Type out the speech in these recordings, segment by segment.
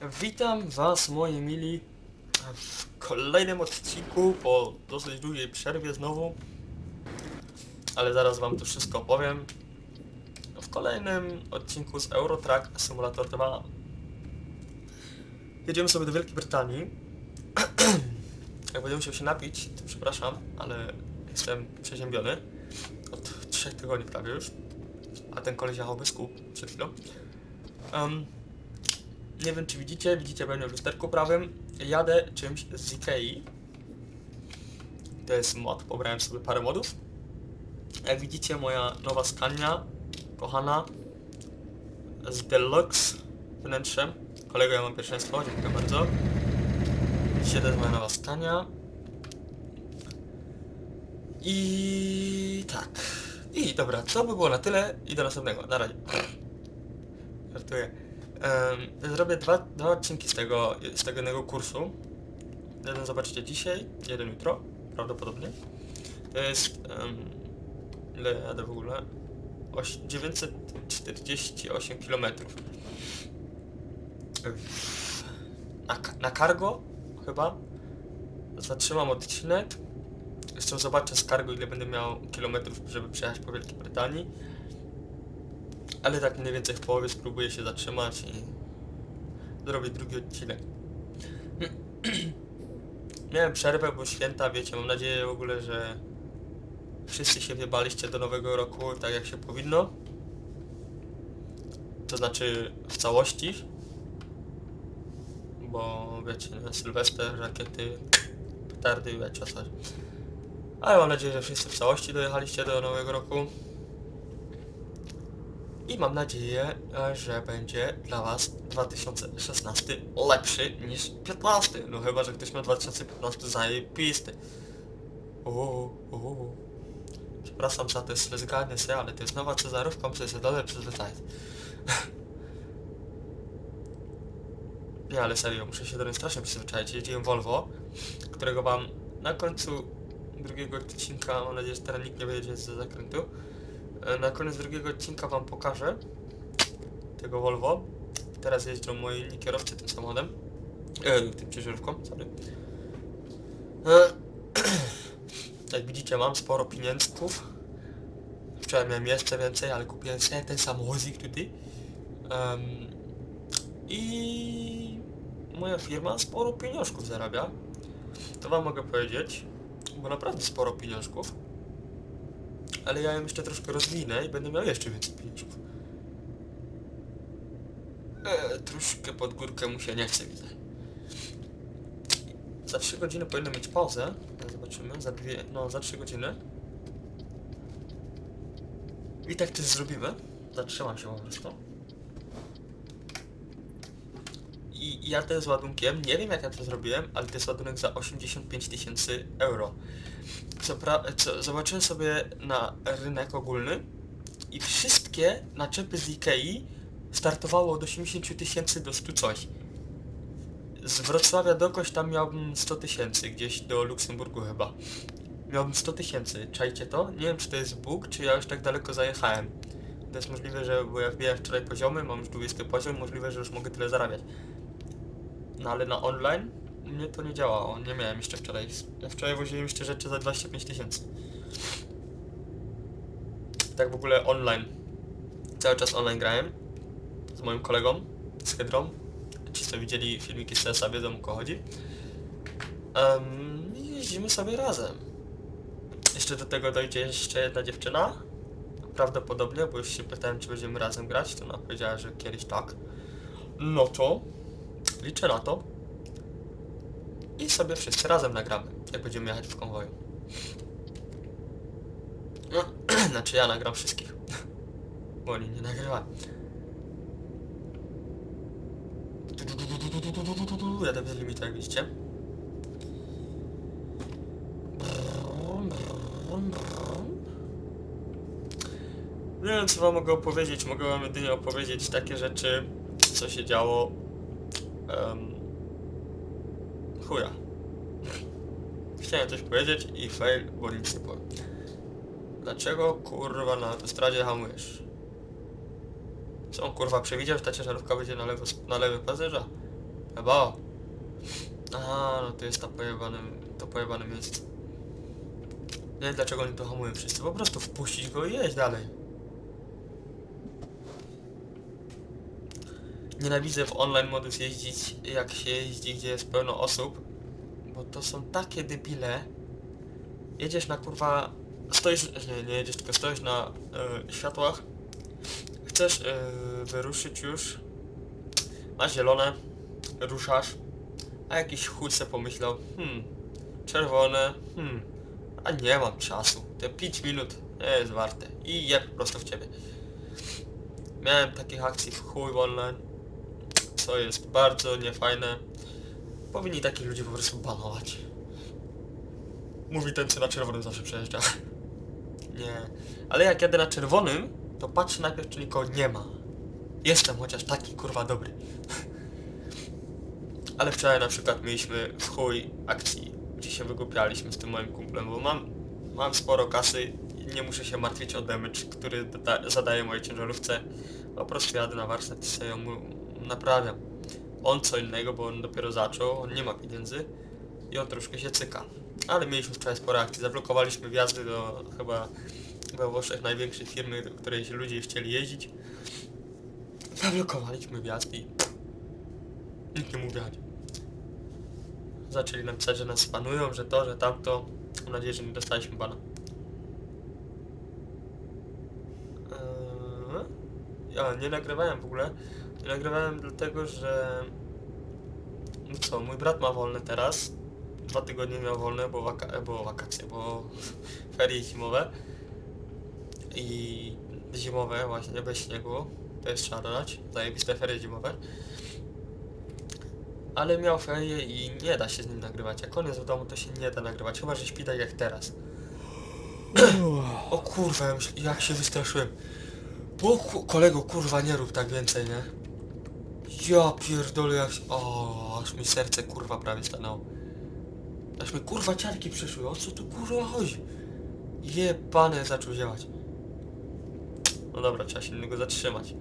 Witam Was, moi mili, w kolejnym odcinku po dosyć długiej przerwie znowu. Ale zaraz Wam to wszystko powiem. W kolejnym odcinku z Eurotrack Simulator 2. Jedziemy sobie do Wielkiej Brytanii. Jak będę musiał się napić, to przepraszam, ale jestem przeziębiony. Od 3 tygodni prawie już. A ten koleś jechał bez kół przed chwilą. Em, nie wiem czy widzicie, widzicie pewnie w lusterku prawym. Jadę czymś z Ikei. To jest mod, pobrałem sobie parę modów. Jak widzicie moja nowa Scania, kochana, z Deluxe wnętrzem. Kolego, ja mam pierwszeństwo, dziękuję bardzo. Dzisiaj to jest moja nowa Scania. I tak. I dobra, to by było na tyle i do następnego. Na razie. Żartuję. Zrobię dwa, dwa odcinki z tego, z tego jednego kursu. Jeden zobaczycie dzisiaj, jeden jutro, prawdopodobnie. To jest... Um, ile jadę w ogóle? Oś, 948 km. Na, na cargo chyba. Zatrzymam odcinek. Jeszcze zobaczę z cargo ile będę miał kilometrów, żeby przejechać po Wielkiej Brytanii. Ale tak mniej więcej w połowie spróbuję się zatrzymać i zrobię drugi odcinek. Miałem przerwę, bo święta, wiecie, mam nadzieję w ogóle, że wszyscy się wybaliście do nowego roku tak jak się powinno. To znaczy w całości. Bo wiecie, Sylwester, rakiety, petardy, wiecie o co chodzi. Ale mam nadzieję, że wszyscy w całości dojechaliście do nowego roku. I mam nadzieję, e, że będzie dla Was 2016 lepszy niż 15. No chyba, że ktoś ma 2015 zajebisty. Uuu, uuu. Przepraszam za te slezganie się, ale to jest nowa Cezarówka, muszę się dole przyzwyczaić. Nie, ale serio, muszę się do niej strasznie przyzwyczaić. Jeździłem Volvo, którego Wam na końcu drugiego odcinka, mam nadzieję, że teraz nikt nie wyjedzie z zakrętu, na koniec drugiego odcinka wam pokażę tego Volvo. Teraz jeżdżą moi inni kierowcy tym samochodem. E, tym ciężarówką, sorry. E, jak widzicie mam sporo pieniążków. Wczoraj miałem jeszcze więcej, ale kupiłem sobie ten samochodzik tutaj. Em, I moja firma sporo pieniążków zarabia. To wam mogę powiedzieć, bo naprawdę sporo pieniążków ale ja ją jeszcze troszkę rozwinę i będę miał jeszcze więcej pieniążków. Eee, troszkę pod górkę mu się nie chce, widzę. Za 3 godziny powinno mieć pauzę. Zobaczymy, za dwie, no za 3 godziny. I tak też zrobimy. Zatrzymam się po prostu. I jadę z ładunkiem, nie wiem jak ja to zrobiłem, ale to jest ładunek za 85 tysięcy euro. Co, zobaczyłem sobie na rynek ogólny i wszystkie naczepy z Ikei startowało od 80 tysięcy do 100 coś. Z Wrocławia do koś tam miałbym 100 tysięcy, gdzieś do Luksemburgu chyba. Miałbym 100 tysięcy, czajcie to? Nie wiem czy to jest bóg, czy ja już tak daleko zajechałem. To jest możliwe, że bo ja wbijałem wczoraj poziomy, mam już 20 poziom, możliwe, że już mogę tyle zarabiać. No ale na online u mnie to nie działało, nie miałem jeszcze wczoraj. Ja wczoraj woziłem jeszcze rzeczy za 25 tysięcy. Tak w ogóle online. Cały czas online grałem. Z moim kolegą, z Hydrą. Ci co widzieli filmiki z TSA wiedzą o co chodzi. Um, jeździmy sobie razem. Jeszcze do tego dojdzie jeszcze jedna dziewczyna. Prawdopodobnie, bo już się pytałem czy będziemy razem grać, to ona powiedziała, że kiedyś tak. No to liczę na to. I sobie wszyscy razem nagramy, jak będziemy jechać w konwoju. No, znaczy ja nagram wszystkich. Bo oni nie nagrywają. Jadę bez limitu, jak widzicie. Nie wiem co wam mogę opowiedzieć, mogę wam jedynie opowiedzieć takie rzeczy, co się działo um, chuja. Chciałem coś powiedzieć i fail, bo nic nie powiem. Dlaczego kurwa na autostradzie hamujesz? Co on kurwa przewidział, że ta ciężarówka będzie na, lewo, na lewym paserza? Chyba. Aha, no to jest ta pojebane, to pojebane miejsce. Nie wiem dlaczego oni to hamują wszyscy, po prostu wpuścić go i jeść dalej. Nienawidzę w online modus jeździć, jak się jeździ, gdzie jest pełno osób, bo to są takie debile. Jedziesz na kurwa, stoisz, nie, nie jedziesz, tylko stoisz na e, światłach, chcesz e, wyruszyć już, masz zielone, ruszasz, a jakiś chuj se pomyślał, hmm, czerwone, hmm, a nie mam czasu, te 5 minut nie jest warte i je po prostu w ciebie. Miałem takich akcji w chuj online, co jest bardzo niefajne. Powinni takich ludzi po prostu banować. Mówi ten, co na czerwonym zawsze przejeżdża. Nie. Ale jak jadę na czerwonym, to patrzę najpierw, czy nikogo nie ma. Jestem chociaż taki kurwa dobry. Ale wczoraj na przykład mieliśmy w chuj akcji, gdzie się wygłupialiśmy z tym moim kumplem, bo mam, mam sporo kasy i nie muszę się martwić o damage, który da, zadaje mojej ciężarówce. Po prostu jadę na warsztat i sobie ją naprawiam. On co innego, bo on dopiero zaczął, on nie ma pieniędzy i on troszkę się cyka. Ale mieliśmy wczoraj sporo akcji, zablokowaliśmy wjazdy do chyba we Włoszech największej firmy, do której się ludzie chcieli jeździć. Zablokowaliśmy wjazd i nikt nie mógł. Zaczęli nam pisać, że nas spanują, że to, że tamto. Mam nadzieję, że nie dostaliśmy bana. Eee, ja nie nagrywałem w ogóle. Nagrywałem dlatego, że... No co, mój brat ma wolne teraz. Dwa tygodnie miał wolne, bo, waka... bo wakacje, bo ferie zimowe. I zimowe właśnie, bez śniegu. To jest trzeba dodać. Zajebiste ferie zimowe. Ale miał ferie i nie da się z nim nagrywać. Jak on jest w domu, to się nie da nagrywać. Chyba, że śpi tak jak teraz. O kurwa, jak się wystraszyłem. Ku- kolego, kurwa, nie rób tak więcej, nie? Ja pierdolę, jak. O, aż mi serce, kurwa, prawie stanęło. Aż mi, kurwa, ciarki przyszły. O co tu, kurwa, chodzi? Jebane, zaczął działać. No dobra, trzeba się innego zatrzymać.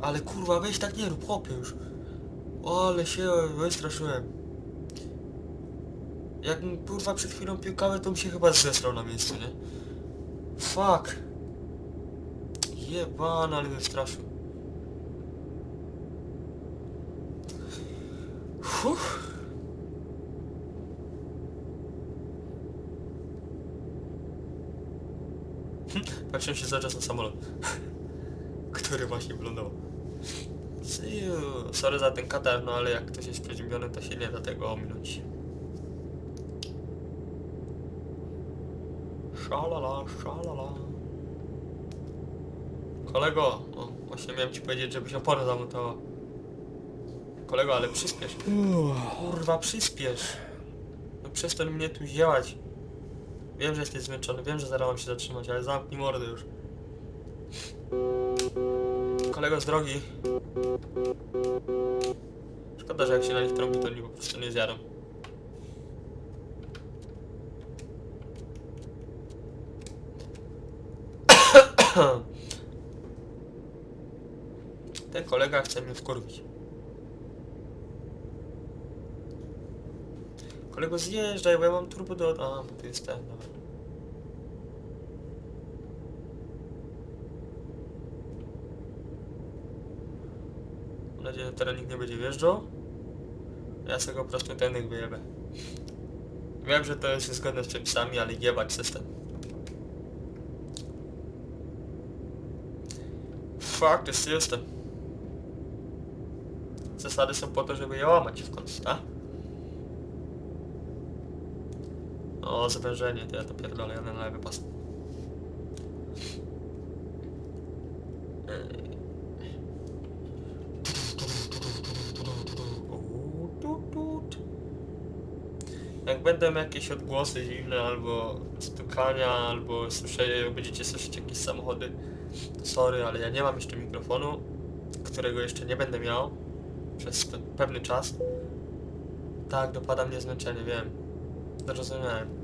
Ale kurwa, weź tak nie rób, chłopie już. O, ale się wystraszyłem. Jakbym kurwa przed chwilą pił kawę, to bym się chyba zesrał na miejscu, nie? Fuck. Jebana, ale mnie Fuh. Patrzę się cały czas na samolot, który właśnie wylądował. Sorry za ten katar, no ale jak ktoś jest przeziębiony, to się nie da tego ominąć. Szalala, szalala. Kolego, o, właśnie miałem ci powiedzieć, żebyś oporę zamontował. Kolego, ale przyspiesz. Kurwa, przyspiesz. No przestań mnie tu ziełać. Wiem, że jesteś zmęczony, wiem, że zaraz się zatrzymać, ale zamknij mordę już. Kolego z drogi. Szkoda, że jak się na nich trąbi, to oni po prostu nie zjadą. Ten kolega chce mnie wkurwić. Kolego zjeżdżaj, bo ja mam turbo do... A, bo tu jest ten, dobra. Mam nadzieję, że teraz nikt nie będzie wjeżdżał. Ja sobie go po prostu ten wyjebę. Wiem, że to jest niezgodne z przepisami, ale jebać system. Fuck this system. Zasady są po to, żeby je łamać w końcu, tak? O, zwężenie, to ja to pierdolę, ja na lewy pas. Jak będą jakieś odgłosy dziwne, albo stukania, albo słyszę, będziecie słyszeć jakieś samochody, to sorry, ale ja nie mam jeszcze mikrofonu, którego jeszcze nie będę miał przez pe- pewny czas. Tak, dopada mnie zmęczenie, wiem. Zrozumiałem.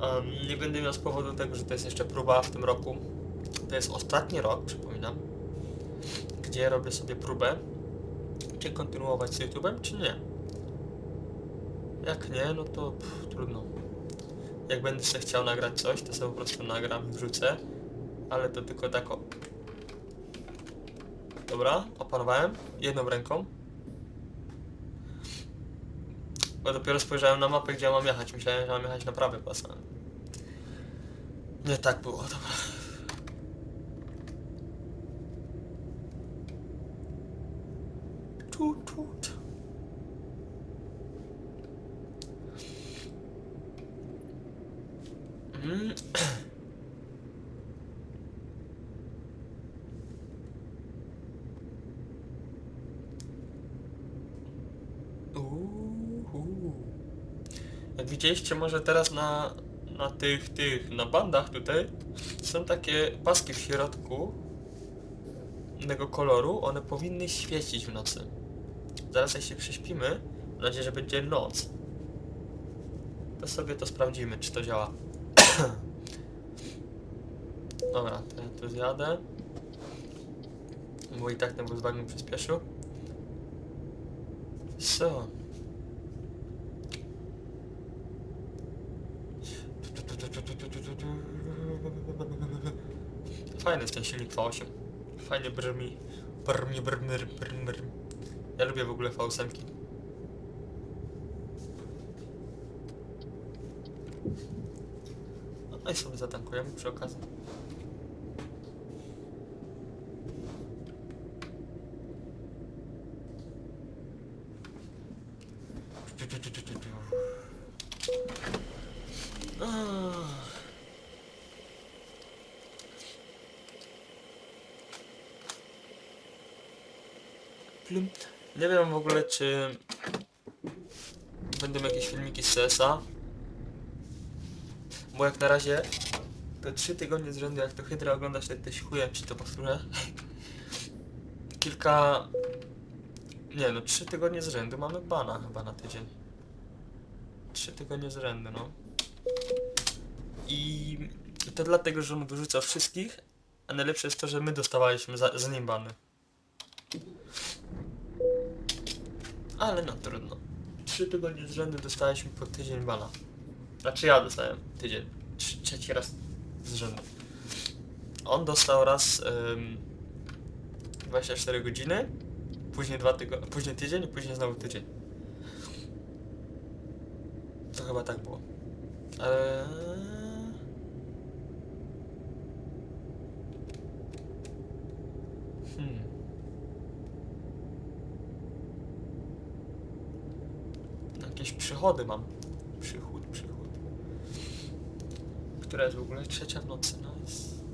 Um, nie będę miał z powodu tego, że to jest jeszcze próba w tym roku. To jest ostatni rok, przypominam, gdzie robię sobie próbę Chcecie kontynuować z YouTube'em, czy nie? Jak nie, no to pff, trudno. Jak będę sobie chciał nagrać coś, to sobie po prostu nagram i wrzucę. Ale to tylko tak o. Dobra, opanowałem. Jedną ręką. Bo dopiero spojrzałem na mapę, gdzie mam jechać. Myślałem, że mam jechać na prawy pas. Nie tak było, dobra. Tu, tu, tu. Mm. Uhu. Jak widzieliście może teraz na, na tych, tych, na bandach tutaj są takie paski w środku innego koloru, one powinny świecić w nocy. Zaraz jak się prześpimy, mam nadzieję, że będzie noc. To sobie to sprawdzimy, czy to działa. Dobra, to ja tu zjadę. Bo i tak ten Volkswagen przyspieszył. Co? Fajny jest ten silnik V8. Fajnie brzmi. Brmi, brmi, brmi, brmi. Ja lubię w ogóle V8. No i sobie zatankujemy przy okazji. Nie wiem w ogóle czy będą jakieś filmiki z CS-a. Bo jak na razie to 3 tygodnie z rzędu jak to Hydra oglądasz te, te chujem czy to powtórzę. Kilka... Nie no, 3 tygodnie z rzędu mamy bana chyba na tydzień. 3 tygodnie z rzędu, no. I to dlatego, że on wyrzucał wszystkich, a najlepsze jest to, że my dostawaliśmy za, za nim bany. Ale no trudno. Trzy tygodnie z rzędu dostaliśmy po tydzień bana. Znaczy ja dostałem tydzień. Trz- Trzeci raz z rzędu. On dostał raz ym, 24 godziny, później dwa tygo później tydzień później znowu tydzień. To chyba tak było. Ale... Hmm. Jakieś przychody mam. Przychód, przychód. Która jest w ogóle trzecia w nocy, no jest...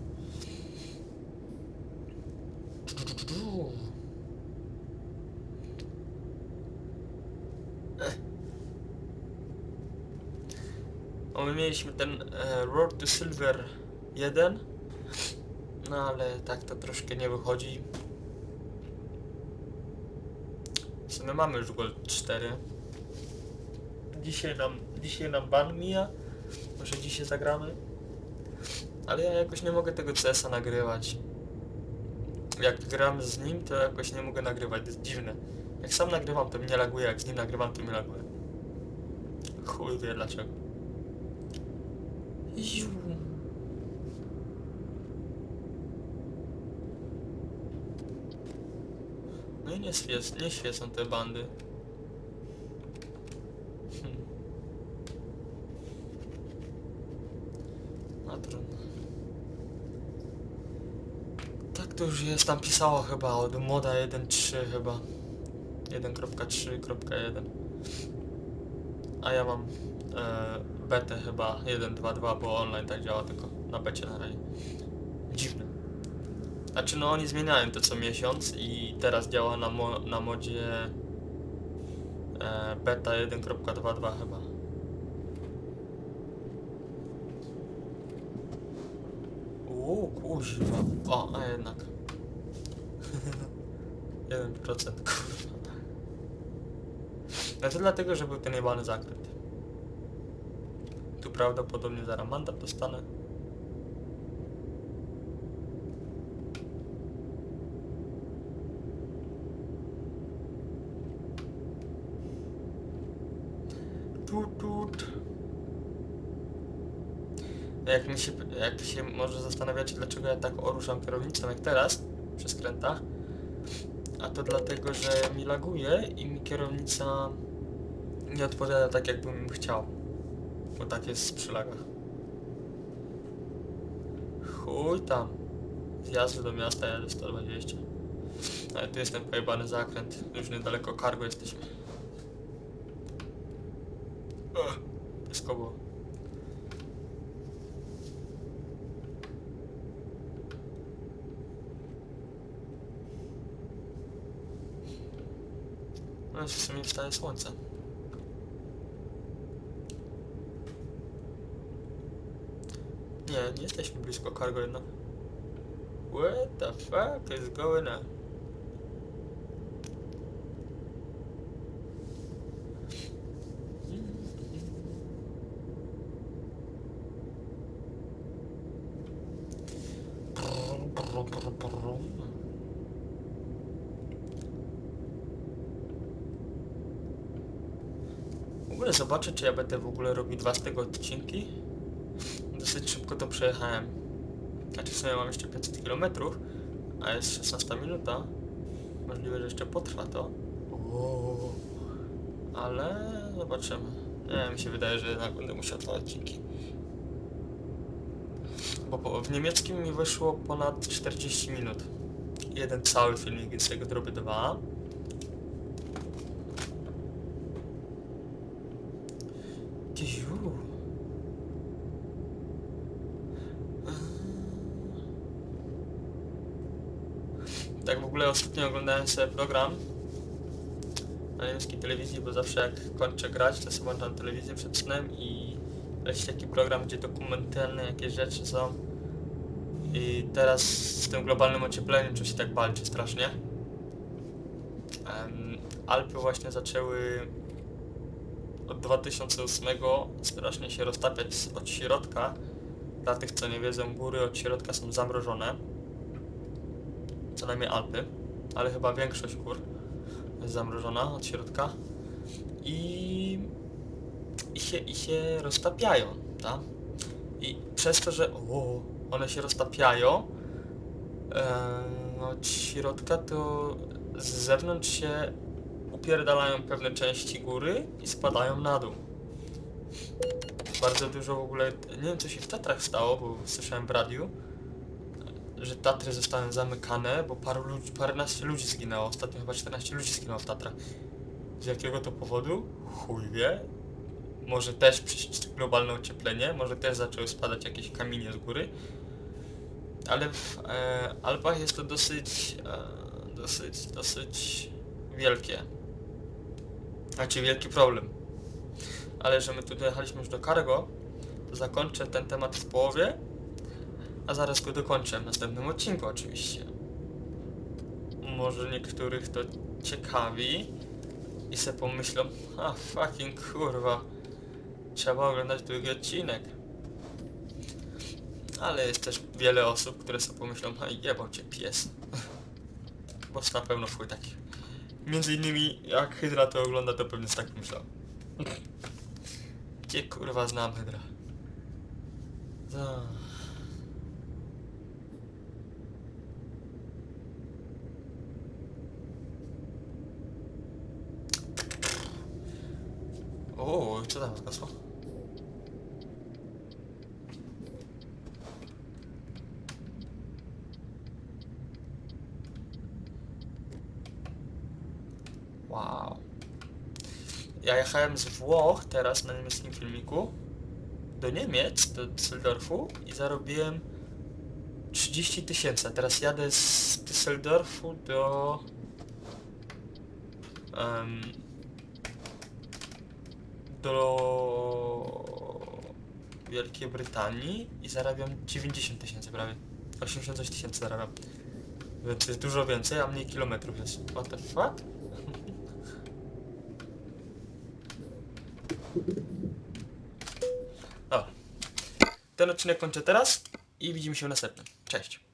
Ech. O, my mieliśmy ten e, Road to Silver 1, no ale tak to troszkę nie wychodzi. W sumie mamy już Gold 4. Dzisiaj nam, dzisiaj nam ban mija. Może dzisiaj zagramy. Ale ja jakoś nie mogę tego CS-a nagrywać. Jak gram z nim, to jakoś nie mogę nagrywać. To jest dziwne. Jak sam nagrywam, to mnie laguje, jak z nim nagrywam, to mnie laguje. Chuj wie dlaczego. Ziu. No i nie, świec, nie świecą te bandy. Hmm. A trudno. Tak to już jest, tam pisało chyba od moda 1.3 chyba. 1.3.1 A ja mam e, betę chyba 1.2.2, bo online tak działa tylko na becie na razie. Dziwne. Znaczy no oni zmieniają to co miesiąc i teraz działa na, mo na modzie e, beta 1.2.2 chyba. Uuu, kuźwa. O, a jednak. 1% kurwa. No to dlatego, że był ten jebany zakręt. Tu prawdopodobnie zaraz mandat dostanę. Tut, tut. No jak, mi się, jak się może zastanawiacie, dlaczego ja tak oruszam kierownicą jak teraz, przy skrętach, a to dlatego, że mi laguje i mi kierownica nie odpowiada tak, jakbym chciał. Bo tak jest przy lagach. Chuj tam. Z jazdy do miasta jadę 120. Ale tu jest ten pojebany zakręt. Już niedaleko cargo jesteśmy. Blisko było. No jest w sumie wstaje słońce. Nie, nie jesteśmy blisko cargo jednak. What the fuck is going on? W ogóle zobaczę, czy ja będę w ogóle robił dwa z tego odcinki. Dosyć szybko to przejechałem. Znaczy w sumie mam jeszcze 500 km, a jest 16 minuta. Możliwe, że jeszcze potrwa to. Ale zobaczymy. Nie, mi się wydaje, że jednak będę musiał dwa odcinki. Bo w niemieckim mi wyszło ponad 40 minut. Jeden cały filmik, więc tego zrobię dwa. Dziu. Tak w ogóle ostatnio oglądałem sobie program na niemieckiej telewizji, bo zawsze jak kończę grać, to sobie włączam telewizję przed snem i leci taki program, gdzie dokumentalne jakieś rzeczy są. I teraz z tym globalnym ociepleniem, się tak walczy strasznie. Em, Alpy właśnie zaczęły od 2008 strasznie się roztapiać od środka. Dla tych co nie wiedzą, góry od środka są zamrożone. Co najmniej Alpy, ale chyba większość gór jest zamrożona od środka. I, i, się, i się roztapiają, tak? I przez to, że o, one się roztapiają e, od środka, to z zewnątrz się upierdalają pewne części góry i spadają na dół. Bardzo dużo w ogóle, nie wiem co się w Tatrach stało, bo słyszałem w radiu, że Tatry zostały zamykane, bo paru ludzi, paręnaście ludzi zginęło. Ostatnio chyba 14 ludzi zginęło w Tatrach. Z jakiego to powodu? Chuj wie. Może też przez globalne ocieplenie, może też zaczęły spadać jakieś kamienie z góry. Ale w e, Alpach jest to dosyć, e, dosyć, dosyć wielkie. Znaczy wielki problem. Ale że my tu dojechaliśmy już do Cargo, to zakończę ten temat w połowie, a zaraz go dokończę w następnym odcinku oczywiście. Może niektórych to ciekawi i se pomyślą, a fucking kurwa, trzeba oglądać drugi odcinek. Ale jest też wiele osób, które sobie pomyślą, a jebał cię pies. Bo na pewno w chuj taki. Między innymi jak Hydra to ogląda, to pewnie tak myślał. Gdzie kurwa znam Hydra? Co tam? Wow. Ja jechałem z Włoch teraz na niemieckim filmiku do Niemiec, do Düsseldorfu i zarobiłem 30 tysięcy. Teraz jadę z Düsseldorfu do em, do Wielkiej Brytanii i zarabiam 90 tysięcy prawie. 86 tysięcy zarabiam. Więc jest dużo więcej, a mniej kilometrów jest. What the fuck? Dobra. Ten odcinek kończę teraz i widzimy się w następnym. Cześć.